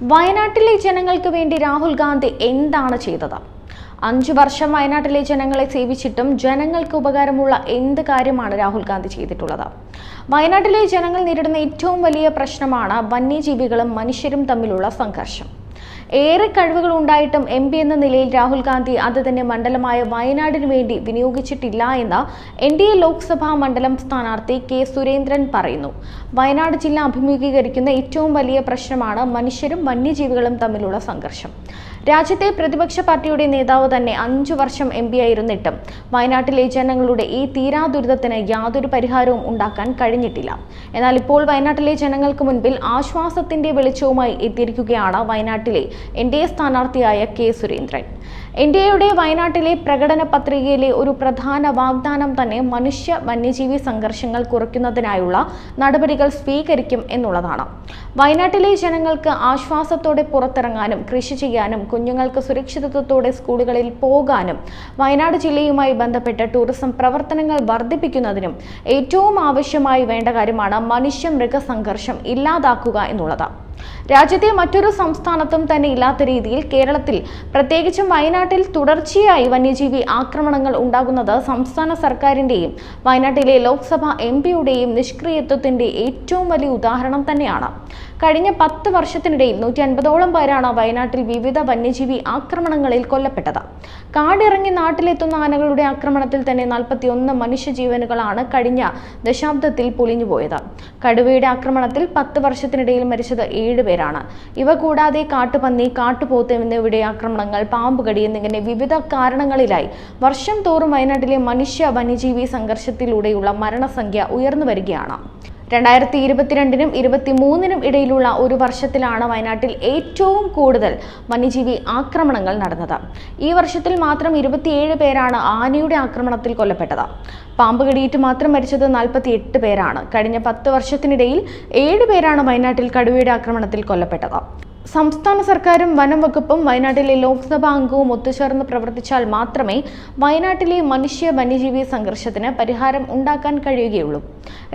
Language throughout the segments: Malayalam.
വയനാട്ടിലെ ജനങ്ങൾക്ക് വേണ്ടി രാഹുൽ ഗാന്ധി എന്താണ് ചെയ്തത്? അഞ്ചു വർഷം വയനാട്ടിലെ ജനങ്ങളെ സേവിച്ചിട്ടും ജനങ്ങൾക്ക് ഉപകാരമുള്ള എന്ത് കാര്യമാണ് രാഹുൽ ഗാന്ധി ചെയ്തിട്ടുള്ളത്? വയനാട്ടിലെ ജനങ്ങൾ നേരിടുന്ന ഏറ്റവും വലിയ പ്രശ്നമാണ് വന്യജീവികളും മനുഷ്യരും തമ്മിലുള്ള സംഘർഷം. ഏറെ കഴിവുകൾ ഉണ്ടായിട്ടും എം പി എന്ന നിലയിൽ രാഹുൽ ഗാന്ധി അത് തന്നെ മണ്ഡലമായ വയനാടിന് വേണ്ടി വിനിയോഗിച്ചിട്ടില്ല എന്ന് എൻ ഡി എ ലോക്സഭാ മണ്ഡലം സ്ഥാനാർത്ഥി കെ സുരേന്ദ്രൻ പറയുന്നു. വയനാട് ജില്ല അഭിമുഖീകരിക്കുന്ന ഏറ്റവും വലിയ പ്രശ്നമാണ് മനുഷ്യരും വന്യജീവികളും തമ്മിലുള്ള സംഘർഷം. രാജ്യത്തെ പ്രതിപക്ഷ പാർട്ടിയുടെ നേതാവ് തന്നെ അഞ്ചു വർഷം എം ആയിരുന്നിട്ടും വയനാട്ടിലെ ജനങ്ങളുടെ ഈ തീരാ ദുരിതത്തിന് യാതൊരു പരിഹാരവും ഉണ്ടാക്കാൻ കഴിഞ്ഞിട്ടില്ല. എന്നാൽ ഇപ്പോൾ വയനാട്ടിലെ ജനങ്ങൾക്ക് മുൻപിൽ ആശ്വാസത്തിന്റെ വെളിച്ചവുമായി എത്തിയിരിക്കുകയാണ് വയനാട്ടിലെ എൻ ഡി എ സ്ഥാനാർത്ഥിയായ കെ സുരേന്ദ്രൻ. എൻ ഡി എയുടെ വയനാട്ടിലെ പ്രകടന പത്രികയിലെ ഒരു പ്രധാന വാഗ്ദാനം തന്നെ മനുഷ്യ വന്യജീവി സംഘർഷങ്ങൾ കുറയ്ക്കുന്നതിനായുള്ള നടപടികൾ സ്വീകരിക്കും എന്നുള്ളതാണ്. വയനാട്ടിലെ ജനങ്ങൾക്ക് ആശ്വാസത്തോടെ പുറത്തിറങ്ങാനും കൃഷി ചെയ്യാനും കുഞ്ഞുങ്ങൾക്ക് സുരക്ഷിതത്വത്തോടെ സ്കൂളുകളിൽ പോകാനും വയനാട് ജില്ലയുമായി ബന്ധപ്പെട്ട് ടൂറിസം പ്രവർത്തനങ്ങൾ വർദ്ധിപ്പിക്കുന്നതിനും ഏറ്റവും ആവശ്യമായി വേണ്ട കാര്യമാണ് മനുഷ്യ മൃഗസംഘർഷം ഇല്ലാതാക്കുക എന്നുള്ളത്. രാജ്യത്തെ മറ്റൊരു സംസ്ഥാനത്തും തന്നെ ഇല്ലാത്ത രീതിയിൽ കേരളത്തിൽ പ്രത്യേകിച്ചും വയനാട്ടിൽ തുടർച്ചയായി വന്യജീവി ആക്രമണങ്ങൾ ഉണ്ടാകുന്നത് സംസ്ഥാന സർക്കാരിന്റെയും വയനാട്ടിലെ ലോക്സഭ എം പിയുടെയും നിഷ്ക്രിയത്വത്തിന്റെ ഏറ്റവും വലിയ ഉദാഹരണം തന്നെയാണ്. കഴിഞ്ഞ പത്ത് വർഷത്തിനിടയിൽ നൂറ്റി അൻപതോളം പേരാണ് വയനാട്ടിൽ വിവിധ വന്യജീവി ആക്രമണങ്ങളിൽ കൊല്ലപ്പെട്ടത്. കാടിറങ്ങി നാട്ടിലെത്തുന്ന ആനകളുടെ ആക്രമണത്തിൽ തന്നെ നാൽപ്പത്തിയൊന്ന് മനുഷ്യജീവനുകളാണ് കഴിഞ്ഞ ദശാബ്ദത്തിൽ പൊളിഞ്ഞുപോയത് കടുവയുടെ ആക്രമണത്തിൽ പത്ത് വർഷത്തിനിടയിൽ മരിച്ചത് ഏഴ് പേരാണ്. ഇവ കൂടാതെ കാട്ടുപന്നി കാട്ടുപോത്ത് എന്നിവയുടെ ആക്രമണങ്ങൾ പാമ്പുകടി എന്നിങ്ങനെ വിവിധ കാരണങ്ങളിലായി. വർഷം തോറും വയനാട്ടിലെ മനുഷ്യ വന്യജീവി സംഘർഷത്തിലൂടെയുള്ള മരണസംഖ്യ ഉയർന്നു വരികയാണ്. രണ്ടായിരത്തി ഇരുപത്തിരണ്ടിനും ഇരുപത്തിമൂന്നിനും ഇടയിലുള്ള ഒരു വർഷത്തിലാണ് വയനാട്ടിൽ ഏറ്റവും കൂടുതൽ വന്യജീവി ആക്രമണങ്ങൾ നടന്നത്. ഈ വർഷത്തിൽ മാത്രം ഇരുപത്തിയേഴ് പേരാണ് ആനയുടെ ആക്രമണത്തിൽ കൊല്ലപ്പെട്ടത്. പാമ്പ് കടിയേറ്റ് മാത്രം മരിച്ചത് നാൽപ്പത്തി എട്ട് പേരാണ്. കഴിഞ്ഞ പത്ത് വർഷത്തിനിടയിൽ ഏഴ് പേരാണ് വയനാട്ടിൽ കടുവയുടെ ആക്രമണത്തിൽ കൊല്ലപ്പെട്ടത്. സംസ്ഥാന സർക്കാരും വനം വകുപ്പും വയനാട്ടിലെ ലോക്സഭാ അംഗവും ഒത്തുചേർന്ന് പ്രവർത്തിച്ചാൽ മാത്രമേ വയനാട്ടിലെ മനുഷ്യ വന്യജീവി സംഘർഷത്തിന് പരിഹാരം ഉണ്ടാക്കാൻ കഴിയുകയുള്ളൂ.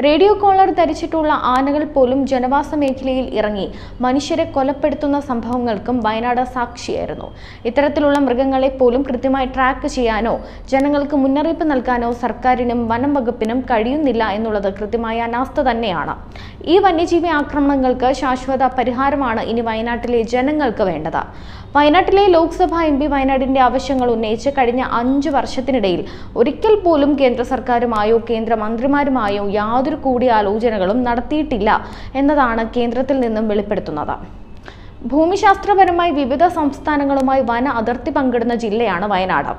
റേഡിയോ കോളർ ധരിച്ചിട്ടുള്ള ആനകൾ പോലും ജനവാസ മേഖലയിൽ ഇറങ്ങി മനുഷ്യരെ കൊലപ്പെടുത്തുന്ന സംഭവങ്ങൾക്കും വയനാട് സാക്ഷിയായിരുന്നു. ഇത്തരത്തിലുള്ള മൃഗങ്ങളെ പോലും കൃത്യമായി ട്രാക്ക് ചെയ്യാനോ ജനങ്ങൾക്ക് മുന്നറിയിപ്പ് നൽകാനോ സർക്കാരിനും വനം വകുപ്പിനും കഴിയുന്നില്ല എന്നുള്ളത് കൃത്യമായ അനാസ്ഥ തന്നെയാണ്. ഈ വന്യജീവി ആക്രമണങ്ങൾക്ക് ശാശ്വത പരിഹാരമാണ് ഇനി വയനാട്ടിലെ ജനങ്ങൾക്ക് വേണ്ടത്. വയനാട്ടിലെ ലോക്സഭ എം പി വയനാടിന്റെ ആവശ്യങ്ങൾ ഉന്നയിച്ച് കഴിഞ്ഞ അഞ്ചു വർഷത്തിനിടയിൽ ഒരിക്കൽ പോലും കേന്ദ്ര സർക്കാരുമായോ കേന്ദ്ര മന്ത്രിമാരുമായോ യാതൊരു കൂടിയാലോചനകളും നടത്തിയിട്ടില്ല എന്നതാണ് കേന്ദ്രത്തിൽ നിന്നും വെളിപ്പെടുത്തുന്നത്. ഭൂമിശാസ്ത്രപരമായി വിവിധ സംസ്ഥാനങ്ങളുമായി വന അതിർത്തി പങ്കിടുന്ന ജില്ലയാണ് വയനാട്.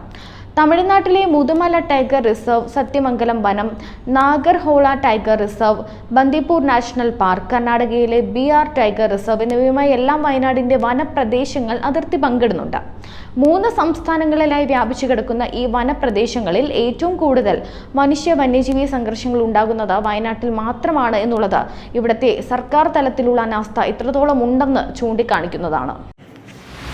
തമിഴ്നാട്ടിലെ മുതുമല ടൈഗർ റിസർവ് സത്യമംഗലം വനം Nagarhole tiger reserve Bandipur national park കർണാടകയിലെ ബി ആർ ടൈഗർ റിസർവ് എന്നിവയുമായി എല്ലാം വയനാടിന്റെ വനപ്രദേശങ്ങൾ അതിർത്തി പങ്കിടുന്നുണ്ട്. മൂന്ന് സംസ്ഥാനങ്ങളിലായി വ്യാപിച്ചു കിടക്കുന്ന ഈ വനപ്രദേശങ്ങളിൽ ഏറ്റവും കൂടുതൽ മനുഷ്യ വന്യജീവി സംഘർഷങ്ങൾ ഉണ്ടാകുന്നത് വയനാട്ടിൽ മാത്രമാണ് എന്നുള്ളത് ഇവിടുത്തെ സർക്കാർ തലത്തിലുള്ള അനാസ്ഥ ഇത്രത്തോളം ഉണ്ടെന്ന് ചൂണ്ടിക്കാണിക്കുന്നതാണ്.